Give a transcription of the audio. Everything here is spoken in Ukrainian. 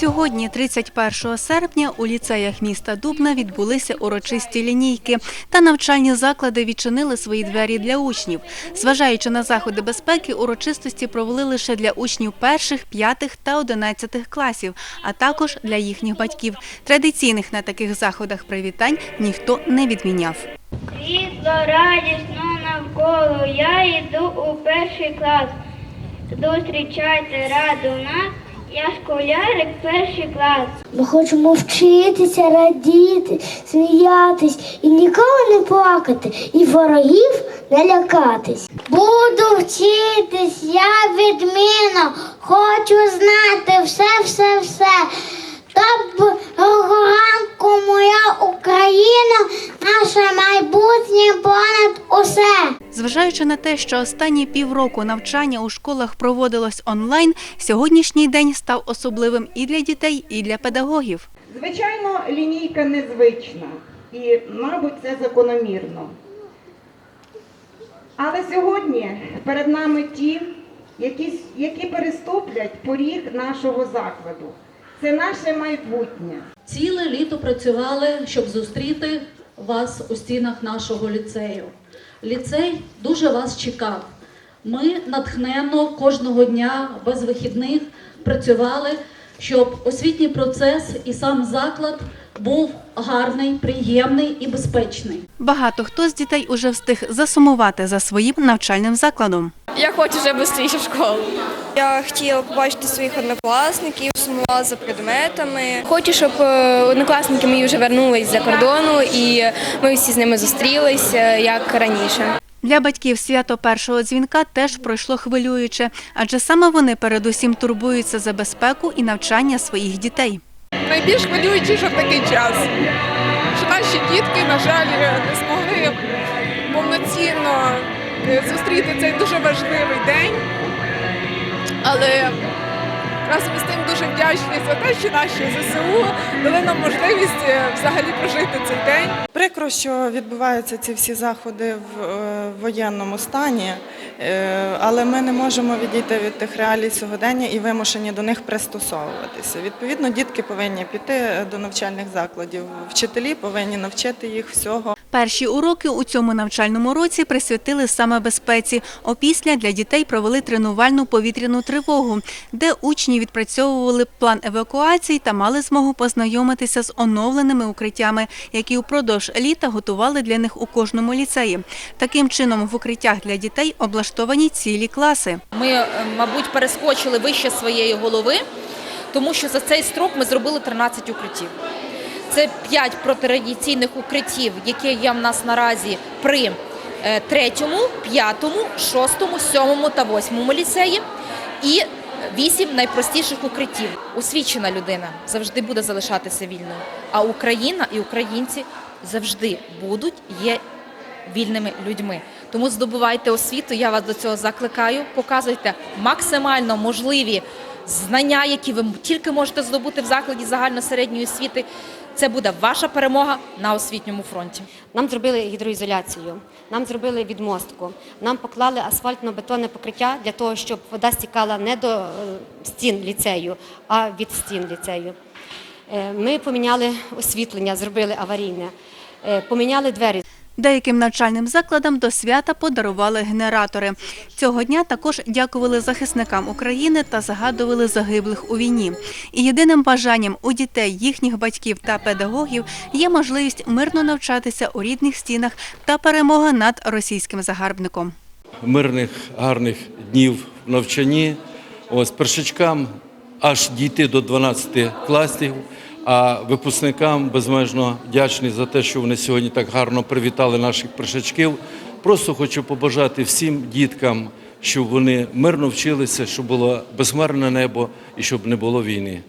Сьогодні, 31 серпня, у ліцеях міста Дубна відбулися урочисті лінійки та навчальні заклади відчинили свої двері для учнів. Зважаючи на заходи безпеки, урочистості провели лише для учнів перших, п'ятих та одинадцятих класів, а також для їхніх батьків. Традиційних на таких заходах привітань ніхто не відміняв. Світло радісно навколо, я йду у перший клас. Зустрічайте раду нас, я школярик перший клас. Ми хочемо вчитися, радіти, сміятись і ніколи не плакати, і ворогів не лякатись. Буду вчитись, я відмінно, хочу знати все, все, все. Доброго моя Україна, наше майбутнє понад усе. Зважаючи на те, що останні півроку навчання у школах проводилось онлайн, сьогоднішній день став особливим і для дітей, і для педагогів. Звичайно, лінійка незвична і, мабуть, це закономірно. Але сьогодні перед нами ті, які, які переступлять поріг нашого закладу. Це наше майбутнє. Ціле літо працювали, щоб зустріти вас у стінах нашого ліцею. Ліцей дуже вас чекав. Ми натхненно кожного дня без вихідних працювали, щоб освітній процес і сам заклад був гарний, приємний і безпечний. Багато хто з дітей уже встиг засумувати за своїм навчальним закладом. Я хочу вже швидше в школу. Я хотіла побачити своїх однокласників, сумувала за предметами. Хочу, щоб е, однокласники мої вже вернулись за кордону і ми всі з ними зустрілися як раніше. Для батьків свято першого дзвінка теж пройшло хвилююче, адже саме вони передусім турбуються за безпеку і навчання своїх дітей. найбільш хвилююче, що в такий час. Що наші дітки, на жаль, не змогли повноцінно е, зустріти цей дуже важливий день. Але разом з тим дуже вдячні за те, що наші ЗСУ дали нам можливість е, взагалі прожити цей день. Прикро, що відбуваються ці всі заходи в е, воєнному стані, е, але ми не можемо відійти від тих реалій сьогодення і вимушені до них пристосовуватися. Відповідно, дітки повинні піти до навчальних закладів, вчителі повинні навчити їх всього. Перші уроки у цьому навчальному році присвятили саме безпеці. Опісля для дітей провели тренувальну повітряну тривогу, де учні відпрацьовували план евакуації та мали змогу познайомитися з оновленими укриттями, які упродовж літа готували для них у кожному ліцеї. Таким чином, в укриттях для дітей облаштовані цілі класи. Ми, е, мабуть, перескочили вище своєї голови, тому що за цей строк ми зробили 13 укриттів. Це 5 протирадіаційних укриттів, які є в нас наразі при е, третьому, п'ятому, шостому, сьомому та восьмому ліцеї. І вісім найпростіших укриттів. Освічена людина завжди буде залишатися вільною. А Україна і українці завжди будуть є вільними людьми. Тому здобувайте освіту. Я вас до цього закликаю. Показуйте максимально можливі знання, які ви тільки можете здобути в закладі загальносередньої освіти. Це буде ваша перемога на освітньому фронті. Нам зробили гідроізоляцію, нам зробили відмостку, нам поклали асфальтно-бетонне покриття для того, щоб вода стікала не до е, стін ліцею, а від стін ліцею. Е, Ми поміняли освітлення, зробили аварійне, е, поміняли двері. Деяким навчальним закладам до свята подарували генератори. Цього дня також дякували захисникам України та згадували загиблих у війні. І єдиним бажанням у дітей, їхніх батьків та педагогів є можливість мирно навчатися у рідних стінах та перемога над російським загарбником. мирних, гарних днів в навчанні. Ось першачкам аж дійти до 12 класів, а випускникам безмежно вдячний за те, що вони сьогодні так гарно привітали наших пришачків. Просто хочу побажати всім діткам, щоб вони мирно вчилися, щоб було безмерне небо і щоб не було війни.